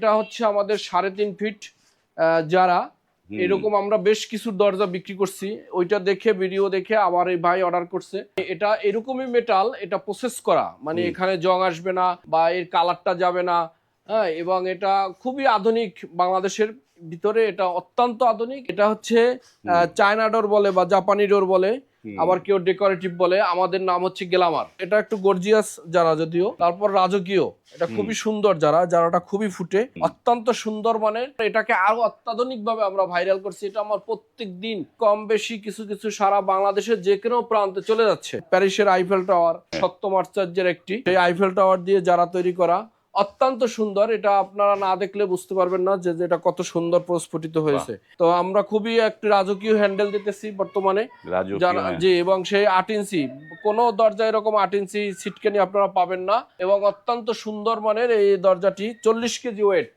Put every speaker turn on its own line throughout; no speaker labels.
এটা হচ্ছে আমাদের সাড়ে তিন ফিট যারা। এরকম আমরা বেশ কিছু দরজা বিক্রি করছি। ওইটা দেখে ভিডিও দেখে আবার এই ভাই অর্ডার করছে। এটা এরকমই মেটাল এটা প্রসেস করা। মানে এখানে জং আসবে না বা এর কালারটা যাবে না। হ্যাঁ এবং এটা খুবই আধুনিক বাংলাদেশের ভিতরে। এটা অত্যন্ত আধুনিক। এটা হচ্ছে চায়না ডোর বলে বা জাপানি ডোর বলে। আবার কেউ ডেকোরেটিভ বলে আমাদের নাম হচ্ছে গেলামার। এটা একটু গর্জিয়াস যারা যদিও তারপর রাজকীয়। এটা খুবই সুন্দর যারা যারাটা খুবই ফুটে অত্যন্ত সুন্দর মানের। এটাকে আরও অত্যাধুনিক ভাবে আমরা ভাইরাল করছি। এটা আমার প্রত্যেক দিন কম বেশি কিছু কিছু সারা বাংলাদেশের যে কোনো প্রান্তে চলে যাচ্ছে। প্যারিসের আইফেল টাওয়ার সপ্তম আশ্চর্যের একটি। সেই আইফেল টাওয়ার দিয়ে যারা তৈরি করা অত্যন্ত সুন্দর এটা আপনারা না দেখলে বুঝতে পারবেন না যে এটা কত সুন্দর প্রস্ফুটিত হয়েছে। তো আমরা খুবই একটি রাজকীয় হ্যান্ডেল দিতেছি বর্তমানে। জি এবং সেই আট ইঞ্চি কোনো দরজা এরকম আট ইঞ্চি সিটকেনি আপনারা পাবেন না এবং অত্যন্ত সুন্দর মানের এই দরজাটি চল্লিশ কেজি ওয়েট।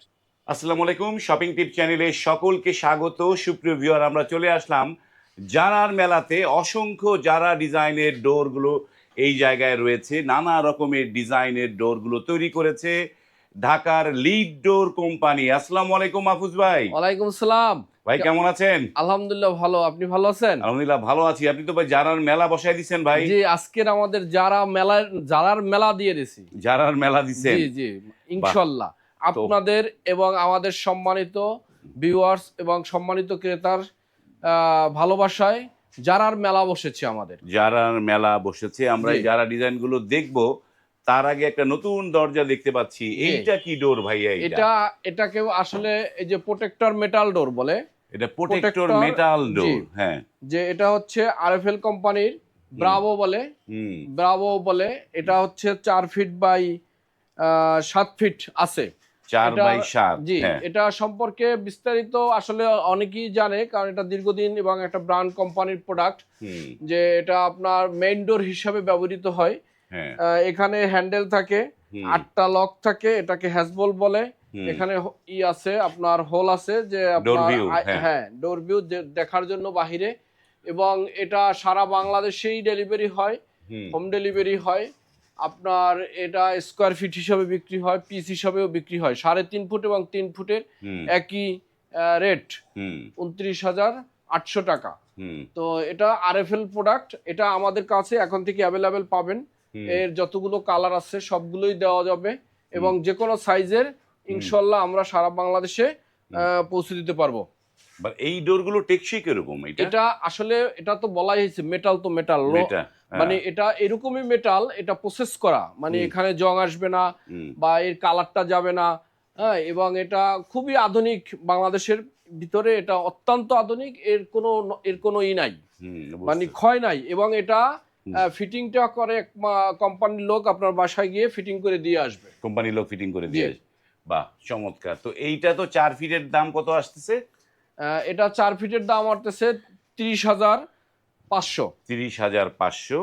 আসসালামু আলাইকুম শপিং টিপ চ্যানেলে সকলকে স্বাগত। সুপ্রিয় ভিউয়ার আমরা চলে আসলাম জারার মেলাতে। অসংখ্য জারা ডিজাইনের ডোরগুলো এই জায়গায় রয়েছে। নানা রকমের ডিজাইনের ডোরগুলো তৈরি করেছে ঢাকার লিড ডোর কোম্পানি। আসসালামু আলাইকুম মাহফুজ ভাই।
ওয়ালাইকুম আসসালাম।
ভাই কেমন আছেন?
আলহামদুলিল্লাহ ভালো। আপনি ভালো আছেন?
আলহামদুলিল্লাহ ভালো আছি। আপনি তো ভাই জারার মেলা বসাই দিছেন ভাই।
জি আজকের আমাদের যারা মেলা যারার মেলা দিয়ে দিছি।
জারার মেলা দিছেন?
জি জি ইনশাআল্লাহ আপনাদের এবং আমাদের সম্মানিত ভিউয়ার্স এবং সম্মানিত ক্রেতার আহ, ভালোবাসায় যারার মেলা বসেছে আমাদের।
জারার মেলা বসেছে আমরা
যারা
এই জারা ডিজাইনগুলো দেখব তার আগে একটা নতুন দরজা দেখতে পাচ্ছি। এইটা কি ডোর ভাইয়া এটা
এটা এটাকেও আসলে এই যে প্রোটেক্টর মেটাল ডোর বলে।
এটা প্রোটেক্টর মেটাল ডোর হ্যাঁ।
যে এটা হচ্ছে আরএফএল কোম্পানির ব্রাভো বলে।
হুম।
ব্রাভো বলে। এটা হচ্ছে চার ফিট বাই সাত ফিট আছে।
চার বাই সাত
জি
হ্যাঁ।
এটা সম্পর্কে বিস্তারিত আসলে অনেকেই জানে কারণ এটা দীর্ঘদিন এবং একটা ব্র্যান্ড কোম্পানির প্রোডাক্ট যে এটা আপনার মেইন ডোর হিসাবে ব্যবহৃত হয়।
হ্যাঁ।
এখানে হ্যান্ডেল থাকে আটটা লক থাকে এটাকে হ্যাজবল বলে। এখানে ই আছে আপনার হোল আছে যে আপনার
হ্যাঁ।
হ্যাঁ ডোর ভিউ দেখার জন্য বাহিরে। এবং এটা সারা বাংলাদেশেই ডেলিভারি হয়
হোম।
ডেলিভারি হয়। আপনার এটা স্কোয়ার ফিট হিসাবে বিক্রি হয় পিস হিসাবেও বিক্রি হয়। সাড়ে তিন ফুট এবং তিন ফুটের একই রেট উনত্রিশ হাজার আটশো টাকা। তো এটা আরএফএল প্রোডাক্ট এটা আমাদের কাছে এখন থেকে অ্যাভেলেবেল পাবেন। এর যতগুলো কালার আছে সবগুলোই দেওয়া যাবে এবং যে কোনো সাইজের ইনশাল্লাহ আমরা সারা বাংলাদেশে পৌঁছে দিতে পারব।
But এই ডোরগুলো টেকসই কীরকম এটা?
এটা আসলে এটা তো বলাই হয়েছে মেটাল তো মেটাল
হ্যাঁ,
মানে এটা এরকমই মেটাল এটা প্রসেস করা। মানে এখানে জং আসবে না বা এর কালারটা যাবে না। হ্যাঁ এবং এটা খুবই আধুনিক। বাংলাদেশের ভিতরে এটা অত্যন্ত আধুনিক এর কোনো এর কোনো ই নাই। মানে ক্ষয় নাই। এবং এটা ফিটিংটা করে কোম্পানির লোক আপনার বাসায় গিয়ে ফিটিং করে দিয়ে আসবে।
কোম্পানির লোক ফিটিং করে দিয়ে আসে। বাহ চমৎকার। তো এইটা তো চার ফিটের দাম কত আসতেছে?
এটা চার ফিটের দাম আসতেছে তিরিশ হাজার পাঁচশো।
তিরিশ হাজার পাঁচশো।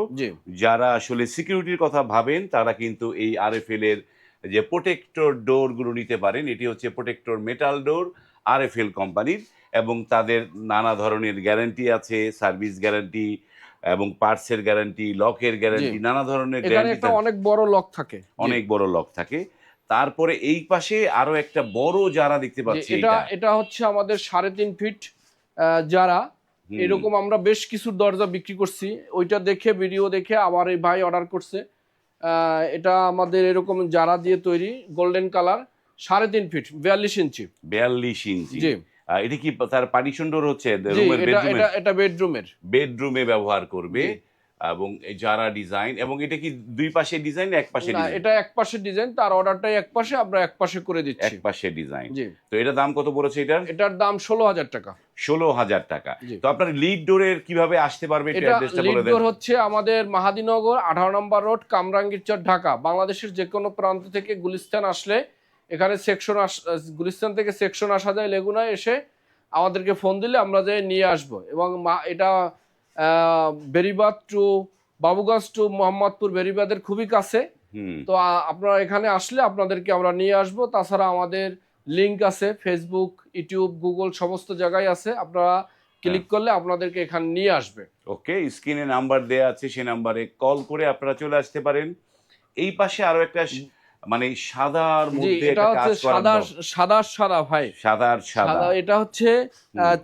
যারা আসলে সিকিউরিটির কথা ভাবেন তারা কিন্তু এই আরএফএল এর যে প্রোটেক্টর ডোরগুলো নিতে পারেন এটি হচ্ছে প্রোটেক্টর মেটাল ডোর আরএফএল কোম্পানির এবং তাদের নানা ধরনের গ্যারান্টি আছে সার্ভিস গ্যারান্টি এবং পার্টসের গ্যারান্টি লকের গ্যারান্টি নানা ধরনের গ্যারান্টি
অনেক বড় লক থাকে।
অনেক বড় লক থাকে। তারপরে এই পাশে আরও একটা বড় যারা দেখতে পাচ্ছি
এটা
এটা
হচ্ছে আমাদের সাড়ে তিন ফিট যারা। এরকম আমরা বেশ কিছু দরজা বিক্রি করছি। ওইটা দেখে ভিডিও দেখে আবার এই ভাই অর্ডার করছে। এটা আমাদের এরকম যারা দিয়ে তৈরি গোল্ডেন কালার সাড়ে তিন ফিট বিয়াল্লিশ ইঞ্চি।
বিয়াল্লিশ ইঞ্চি।
জি।
এটা কি তার পার্টিশন ডোর হচ্ছে?
এটা
বেডরুমের
এটা এটা বেডরুমের
বেডরুমে ব্যবহার করবে। এবং যারা ডিজাইন এবং এটা কি দুই পাশে ডিজাইন এক পাশে ডিজাইন
এটা এক পাশে ডিজাইন তার অর্ডারটাই এক পাশে আমরা এক পাশে করে দিচ্ছি।
এক পাশে ডিজাইন তো এটা দাম কত পড়েছে এটার?
এটার দাম ষোলো হাজার টাকা।
ষোলো হাজার টাকা। তো আপনার লিড ডোরের কীভাবে আসতে পারবে এটা
এটা
অ্যাড্রেসটা বলে দেন।
লিডগোর হচ্ছে আমাদের মাহাদিনগর আঠারো নম্বর রোড কামরাঙ্গীরচর ঢাকা। বাংলাদেশের যে কোনো প্রান্ত থেকে গুলিস্তান আসলে এখানে সেকশন গুলিস্তান থেকে সেকশন আসা যায় লেগুনায় এসে আমাদেরকে ফোন দিলে আমরা যাই নিয়ে আসব। এবং এটা বেরিবাদ টু বাবুগঞ্জ টু মোহাম্মদপুর বেরিবাদের খুবই কাছে। তো আপনারা এখানে আসলে আপনাদেরকে আমরা নিয়ে আসব। তাছাড়া আমাদের লিংক আছে ফেসবুক ইউটিউব গুগল সমস্ত জায়গায় আছে। আপনারা ক্লিক করলে আপনাদেরকে এখানে নিয়ে আসবে।
ওকে স্ক্রিনে নাম্বার দেয়া আছে সেই নাম্বারে কল করে আপনারা চলে আসতে পারেন। এই পাশে আরও একটা মানে সাদার মধ্যে
এটা হচ্ছে সাদা সাদা সাদা ভাই।
সাদার সাদা।
সাদা এটা হচ্ছে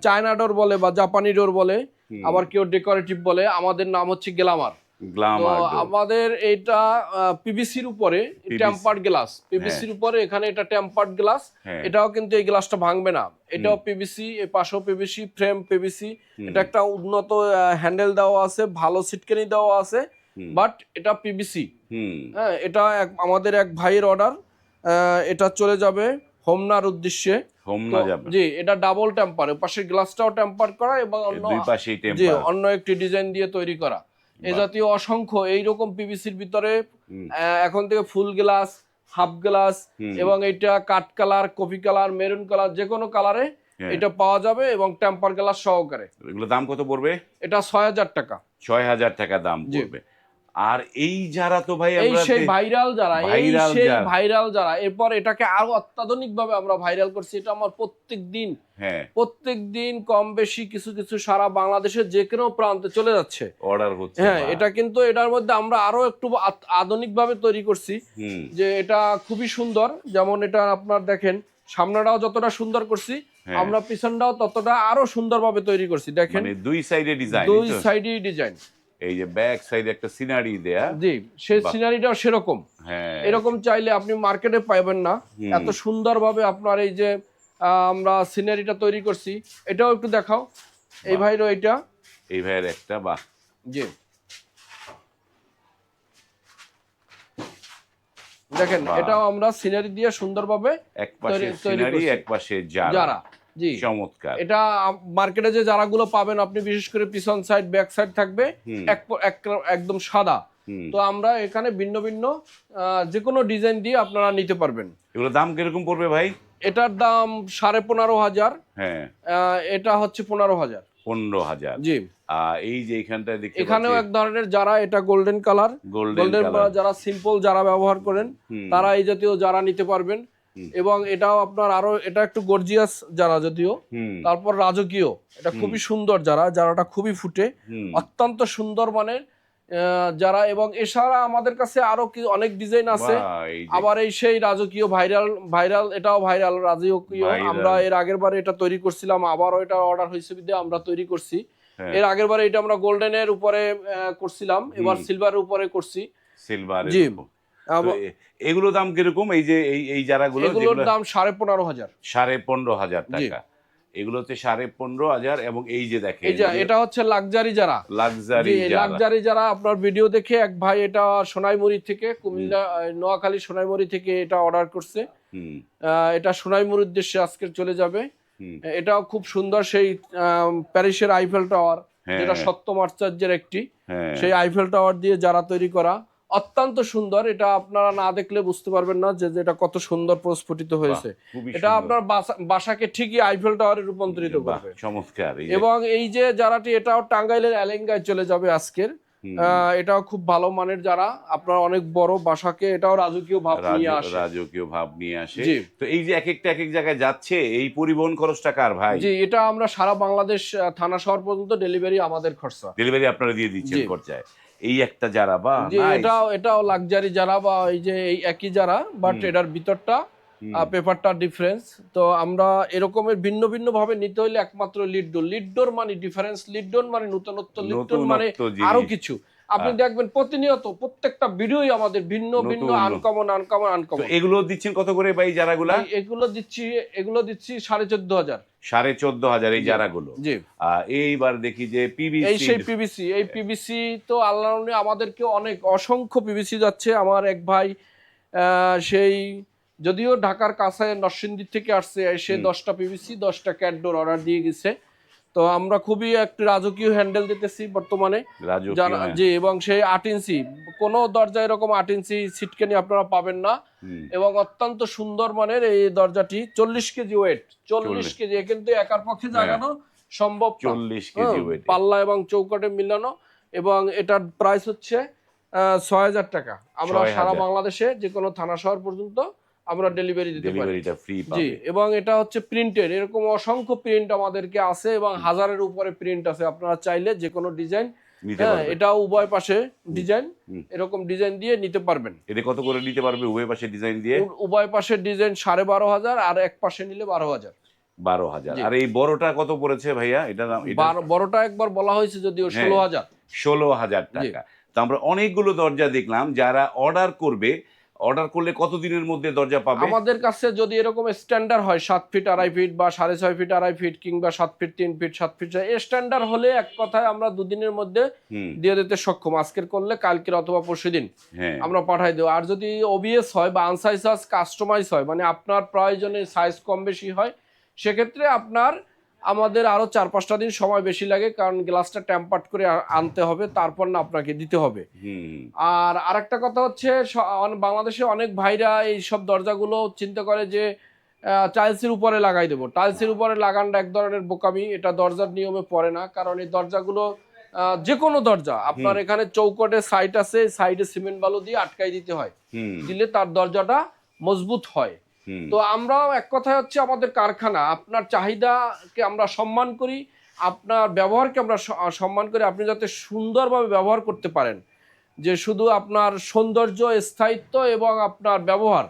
চায়না ডোর বলে বা জাপানি ডোর বলে। আবার কেউ ডেকোরেটিভ বলে আমাদের নাম হচ্ছে গ্লামার। আমাদের এটা পিভিসির উপরে টেম্পার্ড গ্লাস পিভিসির উপরে এখানে এটা টেম্পার্ড গ্লাস
হ্যাঁ।
এটাও কিন্তু এই গ্লাসটা ভাঙবে না। এটাও পিভিসি এই পাশেও পিভিসি ফ্রেম পিভিসি এটা একটা উন্নত হ্যান্ডেল দেওয়া আছে ভালো সিটকেনি দেওয়া আছে। বাট এটা পিভিসি হ্যাঁ এটা এক- আমাদের এক ভাইয়ের অর্ডার এটা চলে যাবে হোমনার উদ্দেশ্যে।
হোম
তো-
না যাবে।
জি এটা ডাবল টেম্পার পাশের গ্লাসটাও টেম্পার করা এবং অন্য
দুই পাশেই
জি
টেম্পার
অন্য একটি ডিজাইন দিয়ে তৈরি করা। এ জাতীয় অসংখ্য এইরকম পিভিসির ভিতরে এখন থেকে ফুল গ্লাস হাফ গ্লাস এবং এটা কাঠ colour coffee colour maroon colour যে কোনো কালারে
হ্যাঁ।
এটা পাওয়া যাবে এবং টেম্পার গ্লাস সহকারে।
এগুলো দাম কত পড়বে?
এটা ছয় হাজার টাকা।
ছয় হাজার টাকা দাম। পড়বে। আর এই যারা তো ভাই
এই সেই ভাইরাল যারা এই সেই ভাইরাল যারা এরপর এটাকে আরও অত্যাধুনিক ভাবে আমরা ভাইরাল করছি এটা আমার প্রত্যেক দিন।
হ্যাঁ।
প্রত্যেক দিন কম বেশি কিছু কিছু সারা বাংলাদেশের যে কোনো প্রান্তে চলে যাচ্ছে।
অর্ডার হচ্ছে
হ্যাঁ এটা কিন্তু এটার মধ্যে আমরা আরও একটু আধুনিক ভাবে তৈরি করছি যে এটা খুবই সুন্দর। যেমন এটা আপনার দেখেন সামনেটাও যতটা সুন্দর করছি
হ্যাঁ।
আমরা পিছনটাও ততটা আরও সুন্দরভাবে তৈরি করছি দেখেন।
মানে দুই সাইডে ডিজাইন
দুই সাইডই ডিজাইন
এই যে ব্যাক সাইডে একটা সিনারি দেয়া।
জি সেই সিনারিটাও সেরকম।
হ্যাঁ।
এরকম চাইলে আপনি মার্কেটে পাইবেন না। এত সুন্দরভাবে আপনার এই যে আমরা সিনারিটা তৈরি করছি। এটাও একটু দেখাও। এই ভাইরও এটা
এই ভাইয়ের একটা বাহ।
জি। দেখেন। এটাও আমরা সিনারি দিয়ে সুন্দরভাবে
এক পাশে সিনারি এক পাশে যারা
জি।
চমৎকার।
এটা মার্কেটে যে যারাগুলো পাবেন আপনি বিশেষ করে পিছন সাইড ব্যাক সাইড থাকবে এক একদম সাদা। তো আমরা এখানে ভিন্ন ভিন্ন যে কোনো ডিজাইন দিয়ে আপনারা নিতে পারবেন।
এগুলো দাম কীরকম পড়বে ভাই?
এটার দাম সাড়ে পনেরো হাজার
হ্যাঁ।
এটা হচ্ছে পনেরো হাজার।
পনেরো হাজার।
জি।
এই যে এখানটায় দেখতে
এখানেও এক ধরনের যারা এটা গোল্ডেন কালার
গোল্ডেন
যারা সিম্পল যারা ব্যবহার করেন তারা এই জাতীয় যারা নিতে পারবেন। এবং এটাও আপনার আরও এটা একটু গর্জিয়াস যারা যদিও তারপর রাজকীয় এটা খুবই সুন্দর যারা যারাটা খুবই ফুটে অত্যন্ত সুন্দর মানের যারা এবং এছাড়া আমাদের কাছে আরও কি অনেক ডিজাইন আছে। আবার এই সেই রাজকীয় ভাইরাল ভাইরাল এটাও ভাইরাল রাজকীয় আমরা এর আগের বারে এটা তৈরি করছিলাম আবারও এটা অর্ডার হয়েছে বিধে আমরা তৈরি করছি।
হ্যাঁ।
এর আগের বারে এটা আমরা গোল্ডেনের উপরে করছিলাম এবার সিলভারের উপরে করছি।
সিলভার
জি। আব-
এগুলো দাম কীরকম? এই যে এই এই যারাগুলো
এগুলোর দাম সাড়ে পনেরো হাজার।
সাড়ে পনেরো হাজার টাকা। এগুলোতে সাড়ে পনেরো হাজার এবং এই যে
যে এটা হচ্ছে লাক্সারি যারা।
লাক্সারি
লাক্সারি যারা আপনার ভিডিও দেখে এক ভাই এটা সোনাইমুড়ি থেকে কুমিল্লা নোয়াখালী সোনাইমুড়ি থেকে এটা অর্ডার করছে। এটা সোনাইমুড়ির উদ্দেশ্যে আজকে চলে যাবে। এটাও খুব সুন্দর সেই প্যারিসের আইফেল টাওয়ার
হ্যাঁ,
যেটা। সপ্তম আশ্চর্যের একটি।
হ্যাঁ।
সেই আইফেল টাওয়ার দিয়ে যারা তৈরি করা অত্যন্ত সুন্দর। এটা আপনারা না দেখলে বুঝতে পারবেন না যে এটা কত সুন্দর প্রস্ফুটিত হয়েছে। এটা আপনার বাসাকে ঠিকই আইফেল টাওয়ারে রূপান্তরিত করবে।
চমৎকার
এবং এই যে যারাটি এটাও টাঙ্গাইলের এলেঙ্গায় চলে যাবে আজকের। এটাও খুব ভালো মানের যারা আপনার অনেক বড় বাসাকে এটাও রাজকীয় ভাব নিয়ে আসে।
রাজকীয় ভাব নিয়ে আসে। তো এই যে এক একটা এক এক জায়গায় যাচ্ছে এই পরিবহন খরচটা কার ভাই?
জি এটা আমরা সারা বাংলাদেশ থানা শহর পর্যন্ত ডেলিভারি আমাদের খরচা।
ডেলিভারি আপনারা দিয়ে দিচ্ছেন
জি।
এই একটা যারা বা
এটা এটাও এটাও লাক্সারি যারা বা এই যে এই একই যারা বাট এটার ভিতরটা পেপারটা ডিফারেন্স তো আমরা এরকমের ভিন্ন ভিন্ন ভাবে নিতে হইলে একমাত্র লিডডোর লিডডোর লিড ডোর মানে ডিফারেন্স লিডডোর মানে নতুনত্ব লিডডোর মানে আরও কিছু। আপনি দেখবেন প্রতিনিয়ত প্রত্যেকটা ভিডিওই আমাদের ভিন্ন ভিন্ন। আনকমন আনকমন আনকমন
এগুলো দিচ্ছেন কত করে ভাই যারাগুলা
এগুলো দিচ্ছি এগুলো দিচ্ছি সাড়ে চোদ্দ হাজার।
সাড়ে চোদ্দ হাজার এই যারাগুলো
জি।
এইবার দেখি যে
এই
পিবিসি
সেই পিবিসি এই পিবিসি তো আল্লাহ আমাদেরকে অনেক অসংখ্য পিবিসি যাচ্ছে। আমার এক ভাই আহ, সেই যদিও ঢাকার কাছে নরসিংদী থেকে আসছে সে দশটা পিবিসি দশটা ক্যাডোর অর্ডার দিয়ে গেছে। তো আমরা খুবই একটি রাজকীয় হ্যান্ডেল দিতেছি বর্তমানে। যারা জি এবং সেই আট ইঞ্চি কোনো দরজা এরকম আট ইঞ্চি সিটকেনি আপনারা পাবেন না। এবং অত্যন্ত সুন্দর মানের এই দরজাটি চল্লিশ কেজি ওয়েট চল্লিশ কেজি কিন্তু একার পক্ষে জাগানো সম্ভব
চল্লিশ কেজি
হ্যাঁ,
ওয়েট
পাল্লা এবং চৌকাটে মিলানো এবং এটার প্রাইস হচ্ছে ছয় হাজার টাকা। আমরা সারা বাংলাদেশে যে কোনো থানা শহর পর্যন্ত আমরা ডেলিভারি দিতে পারি।
ডেলিভারিটা ফ্রি
জি এবং এটা হচ্ছে প্রিন্টের এরকম অসংখ্য প্রিন্ট আমাদেরকে আছে এবং হাজারের উপরে প্রিন্ট আছে। আপনারা চাইলে যে কোনো ডিজাইন হ্যাঁ এটা উভয় পাশে ডিজাইন এরকম ডিজাইন দিয়ে নিতে পারবেন।
এটা কত করে নিতে পারবে? উভয় পাশে ডিজাইন দিয়ে?
উভয় পাশের ডিজাইন সাড়ে বারো হাজার আর এক পাশে নিলে বারো হাজার।
বারো হাজার। আর এই বড়টা কত পড়েছে ভাইয়া? এটা
বারো- বড়টা একবার বলা হয়েছে যদিও
হ্যাঁ।
ষোলো হাজার।
ষোলো হাজার টাকা। তো আমরা অনেকগুলো দরজা দেখলাম। যারা অর্ডার করবে অর্ডার করলে কত দিনের মধ্যে দরজা পাবে?
আমাদের কাছে যদি এরকম স্ট্যান্ডার্ড হয় সাত ফিট আড়াই ফিট বা সাড়ে ছয় ফিট আড়াই ফিট কিংবা সাত ফিট তিন ফিট সাত ফিট এই স্ট্যান্ডার্ড হলে এক কথায় আমরা দুদিনের মধ্যে দিয়ে দিতে সক্ষম। আজকের করলে কালকের অথবা পরশু দিন
হ্যাঁ।
আমরা পাঠাই দেবো। আর যদি ওবিএস হয় বা আনসাইজ কাস্টমাইজ হয় মানে আপনার প্রয়োজনে সাইজ কম বেশি হয় সেক্ষেত্রে আপনার আমাদের আরও চার পাঁচটা দিন সময় বেশি লাগে কারণ গ্লাসটা ট্যাম্পার্ট করে আনতে হবে তারপর না আপনাকে দিতে হবে।
হুম।
আর আরেকটা কথা হচ্ছে বাংলাদেশে অনেক ভাইরা এই সব দরজাগুলো চিন্তা করে যে টাইলসের উপরে লাগাই দেবো। টাইলসের উপরে লাগানটা এক ধরনের বোকামি এটা দরজার নিয়মে পড়ে না কারণ এই দরজাগুলো যে কোনো দরজা আপনার এখানে চৌকটে সাইড আছে সাইডে সিমেন্ট বালু দিয়ে আটকাই দিতে হয়। দিলে তার দরজাটা মজবুত হয়। তো আমরাও এক কথায় হচ্ছে আমাদের কারখানা আপনার চাহিদাকে আমরা সম্মান করি আপনার ব্যবহারকে আমরা সম্মান করি আপনি যাতে সুন্দরভাবে ব্যবহার করতে পারেন। যে শুধু আপনার সৌন্দর্য স্থায়িত্ব এবং আপনার ব্যবহার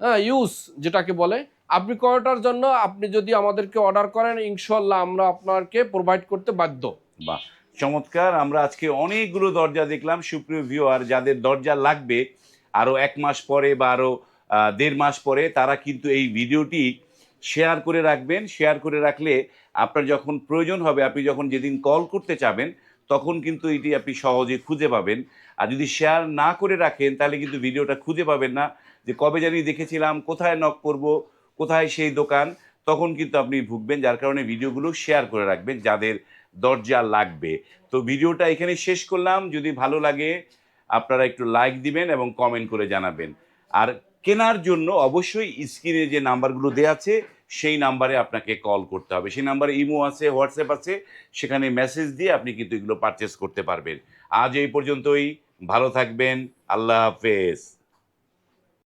হ্যাঁ ইউজ যেটাকে বলে আপনি করাটার জন্য আপনি যদি আমাদেরকে অর্ডার করেন ইনশাল্লাহ আমরা আপনাকে প্রোভাইড করতে বাধ্য।
বা চমৎকার। আমরা আজকে অনেকগুলো দরজা দেখলাম সুপ্রিয় ভিউ আর যাদের দরজা লাগবে আরও এক মাস পরে বা আরও আহ, দেড় মাস পরে তারা কিন্তু এই ভিডিওটি শেয়ার করে রাখবেন। শেয়ার করে রাখলে আপনার যখন প্রয়োজন হবে, আপনি যখন যেদিন কল করতে চাবেন, তখন কিন্তু এটি আপনি সহজে খুঁজে পাবেন। আর যদি শেয়ার না করে রাখেন, তাহলে কিন্তু ভিডিওটা খুঁজে পাবেন না। যে কবে জানি দেখেছিলাম, কোথায় নক করব, কোথায় সেই দোকান, তখন কিন্তু আপনি ভুগবেন, যার কারণে ভিডিওগুলো শেয়ার করে রাখবেন যাদের দরজা লাগবে। তো ভিডিওটা এখানে শেষ করলাম। যদি ভালো লাগে, আপনারা একটু লাইক দিবেন এবং কমেন্ট করে জানাবেন। আর কেনার জন্য অবশ্যই স্ক্রিনে যে নাম্বারগুলো দেওয়া আছে, সেই নাম্বারে আপনাকে কল করতে হবে। সেই নাম্বারে ইমো আছে, হোয়াটসঅ্যাপ আছে, সেখানে মেসেজ দিয়ে আপনি কিন্তু এগুলো পারচেস করতে পারবেন। আজ এই পর্যন্তই, ভালো থাকবেন, আল্লাহ হাফেজ।